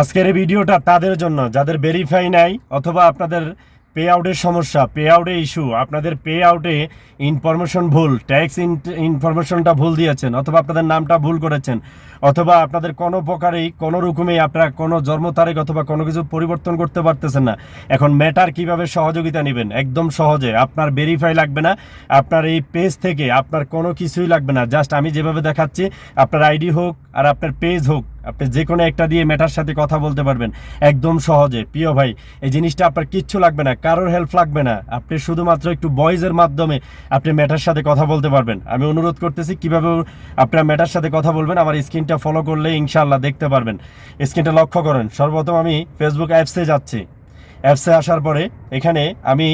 আজকের এই ভিডিওটা তাদের জন্য, যাদের ভেরিফাই নাই অথবা আপনাদের পে আউটের সমস্যা পে আউটে ইস্যু আপনাদের পে আউটে ইনফরমেশন ভুল ট্যাক্স ইনফরমেশনটা ভুল দিয়েছেন, অথবা আপনাদের নামটা ভুল করেছেন, অথবা আপনাদের কোনো প্রকারেই, কোনো রকমেই আপনারা কোনো জন্ম তারিখ অথবা কোনো কিছু পরিবর্তন করতে পারতেছেন না। এখন ম্যাটার কীভাবে সহযোগিতা নেবেন? একদম সহজে। আপনার ভেরিফাই লাগবে না, আপনার এই পেজ থেকে আপনার কোনো কিছুই লাগবে না। জাস্ট আমি যেভাবে দেখাচ্ছি, আপনার আইডি হোক আর আপনার পেজ হোক আপনি যে কোনো একটা দিয়ে ম্যাটার সাথে কথা বলতে পারবেন। একদম সহজে। প্রিয় ভাই, এই জিনিসটা আপনার কিচ্ছু লাগবে না, কারোর হেল্প লাগবে না। আপনি শুধুমাত্র একটু ভয়েসের মাধ্যমে আপনি ম্যাটার সাথে কথা বলতে পারবেন। আমি অনুরোধ করতেছি, কীভাবে আপনার ম্যাটার সাথে কথা বলবেন, আমার স্ক্রিনটা ফলো করলে ইনশাআল্লাহ দেখতে পারবেন। স্ক্রিনটা লক্ষ্য করেন, সর্বপ্রথম আমি ফেসবুক অ্যাপসে যাচ্ছি। অ্যাপসে আসার পরে এখানে আমি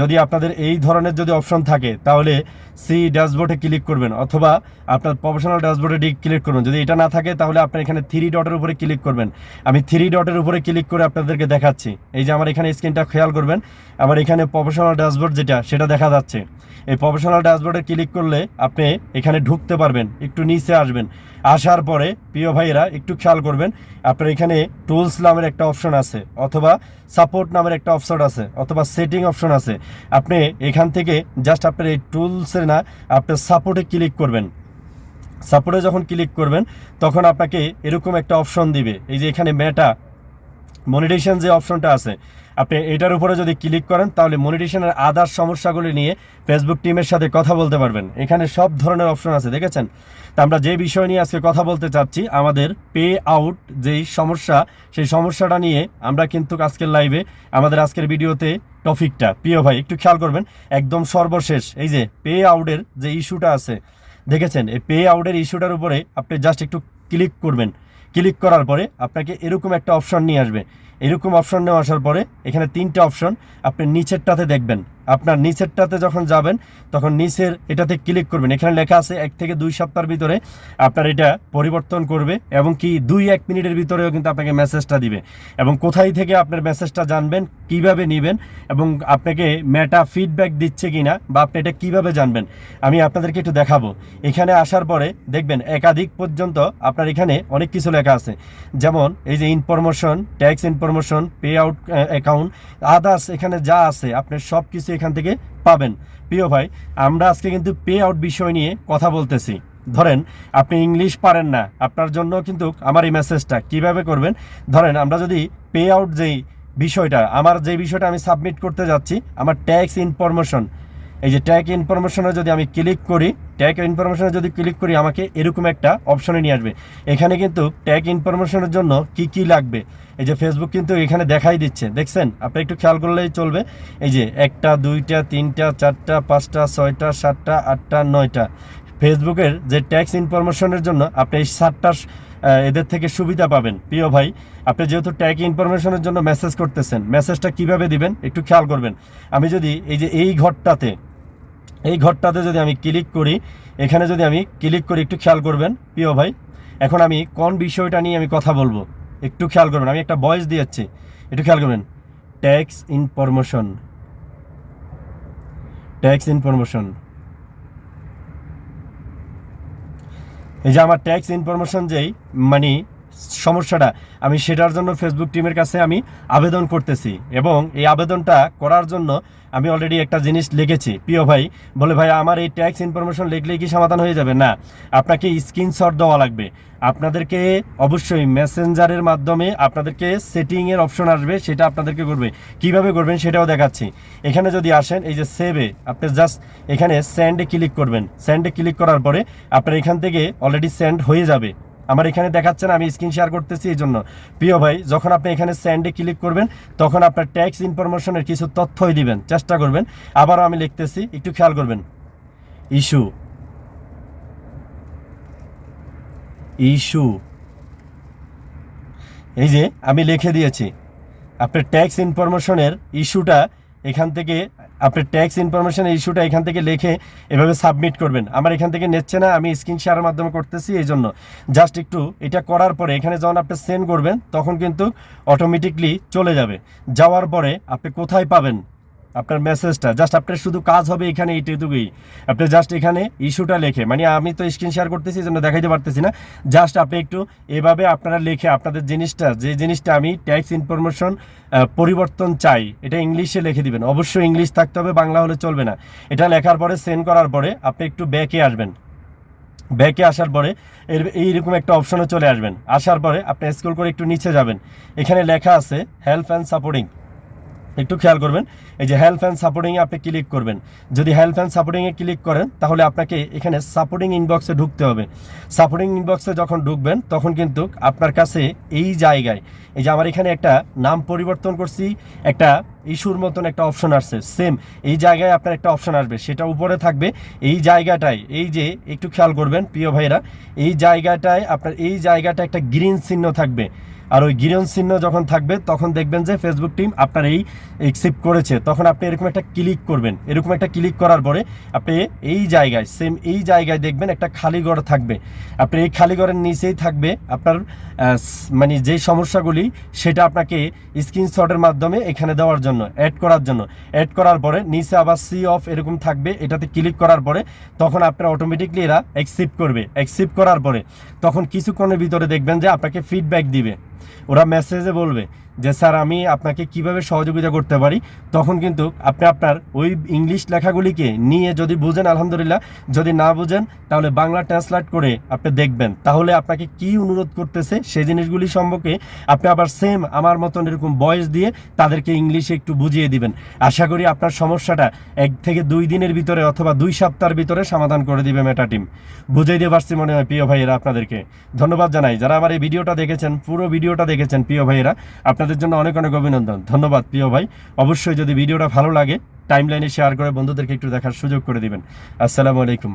যদি আপনাদের এই ধরনের যদি অপশন থাকে, তাহলে সি ড্যাশবোর্ডে ক্লিক করবেন অথবা আপনার প্রফেশনাল ড্যাশবোর্ডে ক্লিক করবেন। যদি এটা না থাকে, তাহলে আপনার এখানে থ্রি ডটের উপরে ক্লিক করবেন। আমি থ্রি ডটের উপরে ক্লিক করে আপনাদেরকে দেখাচ্ছি। এই যে আমার এখানে স্ক্রিনটা খেয়াল করবেন, আমার এখানে প্রফেশনাল ড্যাশবোর্ড যেটা, সেটা দেখা যাচ্ছে। এই প্রফেশনাল ড্যাশবোর্ডে ক্লিক করলে আপনি এখানে ঢুকতে পারবেন, একটু নিচে আসবেন। আসার পরে প্রিয় ভাইয়েরা, একটু খেয়াল করবেন, আপনার এখানে টুলস নামের একটা অপশন আছে, অথবা সাপোর্ট নামের একটা অপশন আছে, অথবা সেটিং অপশন আছে। আপনি এখান থেকে জাস্ট আপনার এই টুলসের না আপনার সাপোর্টে ক্লিক করবেন। সাপোর্টে যখন ক্লিক করবেন, তখন আপনাকে এরকম একটা অপশন দিবে। এই যে এখানে মেটা মনিটেশন যে অপশনটা আছে, আপনি এটার উপরে যদি ক্লিক করেন, তাহলে মনিটেশনের আদার সমস্যাগুলি নিয়ে ফেসবুক টিমের সাথে কথা বলতে পারবেন। এখানে সব ধরনের অপশন আছে, দেখেছেন? তা আমরা যে বিষয় নিয়ে আজকে কথা বলতে চাচ্ছি, আমাদের পে আউট যেই সমস্যা, সেই সমস্যাটা নিয়ে আমরা কিন্তু আজকের লাইভে আমাদের আজকের ভিডিওতে টপিকটা। প্রিয় ভাই, একটু খেয়াল করবেন, একদম সর্বশেষ, এই যে পে আউটের যে ইস্যুটা আছে, দেখেছেন? এই পে আউটের ইস্যুটার উপরে আপনি জাস্ট একটু ক্লিক করবেন। ক্লিক করার পরে আপনাকে এরকম একটা অপশন নিয়ে আসবে। এরকম অপশন নিয়ে আসার পরে এখানে তিনটে অপশন আপনি নিচেরটাতে দেখবেন। আপনার নিচেরটাতে যখন যাবেন, তখন নিচের এটাতে ক্লিক করবেন। এখানে লেখা আছে এক থেকে দুই সপ্তাহের ভিতরে আপনার এটা পরিবর্তন করবে এবং কি দুই এক মিনিটের ভিতরেও কিন্তু আপনাকে মেসেজটা দিবে। এবং কোথায় থেকে আপনার মেসেজটা জানবেন, কীভাবে নেবেন এবং আপনাকে মেটা ফিডব্যাক দিচ্ছে কিনা বা আপনি এটা কীভাবে জানবেন, আমি আপনাদেরকে একটু দেখাবো। এখানে আসার পরে দেখবেন একাধিক পর্যন্ত আপনার এখানে অনেক কিছু লেখা আছে। যেমন এই যে information tax information pay out account others এখানে যা আছে, আপনি সব কিছু এখান থেকে পাবেন। প্রিয় ভাই, আমরা আজকে কিন্তু পে আউট বিষয় নিয়ে কথা বলতেছি। ধরেন, আপনি ইংলিশ পারেন না, আপনার জন্য কিন্তু আমার এই মেসেজটা কীভাবে করবেন? ধরেন, আমরা যদি পে আউট যেই বিষয়টা, আমার যে বিষয়টা আমি সাবমিট করতে যাচ্ছি, আমার ট্যাক্স ইনফরমেশন এই যে ট্যাগ ইনফরমেশনে যদি আমি ক্লিক করি ট্যাগ ইনফরমেশনে যদি ক্লিক করি, আমাকে এরকম একটা অপশনে নিয়ে আসবে। এখানে কিন্তু ট্যাগ ইনফরমেশনের জন্য কি কি লাগবে? এই যে ফেসবুক কিন্তু এখানে দেখাই দিচ্ছে। দেখছেন? আপনি একটু খেয়াল করলেই চলবে। এই যে একটা, দুইটা, তিনটা, চারটা, পাঁচটা, ছয়টা, সাতটা, আটটা, নয়টা। ফেসবুকের যে ট্যাক্স ইনফরমেশনের জন্য আপনি এই সাতটা এদের থেকে সুবিধা পাবেন। প্রিয় ভাই, আপনি যেহেতু ট্যাগ ইনফরমেশনের জন্য মেসেজ করতেছেন মেসেজটা কীভাবে দিবেন? একটু খেয়াল করবেন। আমি যদি এই যে এই ঘরটাতে এই ঘরটাতে যদি আমি ক্লিক করি, এখানে যদি আমি ক্লিক করি, একটু খেয়াল করবেন, প্রিয় ভাই। এখন আমি কোন বিষয়টা নিয়ে আমি কথা বলব? একটু খেয়াল করবেন, আমি একটা ভয়েস দিয়েছি একটু খেয়াল করবেন। ট্যাক্স ইনফরমেশন ট্যাক্স ইনফরমেশন এই যে আমার ট্যাক্স ইনফরমেশন যেই মানে সমস্যাটা, আমি সেটার জন্য ফেসবুক টিমের কাছে আমি আবেদন করতেছি এবং এই আবেদনটা করার জন্য আমি অলরেডি একটা জিনিস লিখেছি। প্রিয় ভাই, বলে ভাই, আমার এই ট্যাক্স ইনফরমেশন লিখলেই কি সমাধান হয়ে যাবে? না, আপনাকে স্ক্রিনশট দেওয়া লাগবে। আপনাদেরকে অবশ্যই মেসেঞ্জারের মাধ্যমে আপনাদেরকে সেটিংয়ের অপশন আসবে, সেটা আপনাদেরকে করবে। কীভাবে করবেন সেটাও দেখাচ্ছি। এখানে যদি আসেন, এই যে সেভে আপনি জাস্ট এখানে স্যান্ডে ক্লিক করবেন। স্যান্ডে ক্লিক করার পরে আপনার এখান থেকে অলরেডি সেন্ড হয়ে যাবে। আমার এখানে দেখাচ্ছেন আমি স্ক্রিন শেয়ার করতেছি এই জন্য প্রিয় ভাই, যখন আপনি এখানে স্যান্ডে ক্লিক করবেন, তখন আপনার ট্যাক্স ইনফরমেশনের কিছু তথ্যই দিবেন। চেষ্টা করবেন। আবারও আমি লিখতেছি, একটু খেয়াল করবেন। ইস্যু ইস্যু এই যে, আমি লিখে দিয়েছি। আপনার ট্যাক্স ইনফরমেশনের ইস্যুটা এখান থেকে আপনার ট্যাক্স ইনফরমেশন ইস্যুটা এখান থেকে লিখে এভাবে সাবমিট করবেন। আমার এখান থেকে নিচ্ছে না, আমি স্ক্রিন শেয়ারের মাধ্যমে করতেছি এই জন্য। জাস্ট একটু এটা করার পরে এখানে যখন আপনি সেন্ড করবেন, তখন কিন্তু অটোমেটিকলি চলে যাবে। যাওয়ার পরে আপনি কোথায় পাবেন? আপনার মেসেজটা জাস্ট আপনার শুধু কাজ হবে এখানে এইটুকুই। আপনি জাস্ট এখানে ইস্যুটা লেখে। মানে আমি তো স্ক্রিন শেয়ার করতেছি এই জন্য দেখাইতে পারতেছি না। জাস্ট আপনি একটু এভাবে আপনারা লেখে আপনাদের জিনিসটা, যে জিনিসটা আমি ট্যাক্স ইনফরমেশন পরিবর্তন চাই, এটা ইংলিশে লিখে দিবেন। অবশ্যই ইংলিশ থাকতে হবে, বাংলা হলে চলবে না। এটা লেখার পরে সেন্ড করার পরে আপনি একটু ব্যাকে আসবেন। ব্যাকে আসার পরে এর, এইরকম একটা অপশনে চলে আসবেন। আসার পরে আপনি স্ক্রল করে একটু নিচে যাবেন। এখানে লেখা আছে হেল্প অ্যান্ড সাপোর্টিং একটু খেয়াল করবেন। এই যে হেল্প অ্যান্ড সাপোর্টিংয়ে আপনি ক্লিক করবেন। যদি হেল্প অ্যান্ড সাপোর্টিংয়ে ক্লিক করেন, তাহলে আপনাকে এখানে সাপোর্টিং ইনবক্সে ঢুকতে হবে। সাপোর্টিং ইনবক্সে যখন ঢুকবেন, তখন কিন্তু আপনার কাছে এই জায়গায়, এই যে আমার এখানে একটা নাম পরিবর্তন করছি, একটা ইস্যুর মতন একটা অপশন আসছে। সেম এই জায়গায় আপনার একটা অপশন আসবে। সেটা উপরে থাকবে। এই জায়গাটায়, এই যে, একটু খেয়াল করবেন প্রিয় ভাইরা এই জায়গাটায় আপনার, এই জায়গাটা একটা গ্রিন চিহ্ন থাকবে। আর ওই গিরন চিহ্ন যখন থাকবে, তখন দেখবেন যে ফেসবুক টিম আপনার এই একসেপ্ট করেছে। তখন আপনি এরকম একটা ক্লিক করবেন। এরকম একটা ক্লিক করার পরে আপনি এই জায়গায় সেম এই জায়গায় দেখবেন একটা খালি ঘর থাকবে। আপনি এই খালি ঘরের নিচেই থাকবে আপনার মানে যেই সমস্যাগুলি, সেটা আপনাকে স্ক্রিনশটের মাধ্যমে এখানে দেওয়ার জন্য। অ্যাড করার জন্য। অ্যাড করার পরে নিচে আবার সি অফ এরকম থাকবে, এটাতে ক্লিক করার পরে তখন আপনার অটোমেটিকলি এরা অ্যাকসেপ্ট করবে। অ্যাকসেপ্ট করার পরে তখন কিছুক্ষণের ভিতরে দেখবেন যে আপনাকে ফিডব্যাক দিবে। ওরা মেসেজে বলবে যে, স্যার, আমি আপনাকে কীভাবে সহযোগিতা করতে পারি? তখন কিন্তু আপনি আপনার ওই ইংলিশ লেখাগুলিকে নিয়ে যদি বুঝেন, আলহামদুলিল্লাহ, যদি না বুঝেন, তাহলে বাংলা ট্রান্সলেট করে আপনি দেখবেন। তাহলে আপনাকে কি অনুরোধ করতেছে, সেই জিনিসগুলি সম্পর্কে আপনি আবার সেম আমার মতন এরকম বয়স দিয়ে তাদেরকে ইংলিশে একটু বুঝিয়ে দিবেন। আশা করি আপনার সমস্যাটা এক থেকে দুই দিনের ভিতরে অথবা দুই সপ্তাহের ভিতরে সমাধান করে দিবে মেটা টিম বুঝাই দিয়ে পারছি মনে হয়, প্রিয় ভাইয়েরা, আপনাদেরকে। ধন্যবাদ জানাই। যারা আমার এই ভিডিওটা দেখেছেন, পুরো ভিডিওটা দেখেছেন প্রিয় ভাইয়েরা, আপনাদের জন্য অনেক অনেক অভিনন্দন। ধন্যবাদ প্রিয় ভাই। অবশ্যই যদি ভিডিওটা ভালো লাগে টাইম লাইনে শেয়ার করে বন্ধুদেরকে একটু দেখার সুযোগ করে দিবেন। আসসালামু আলাইকুম।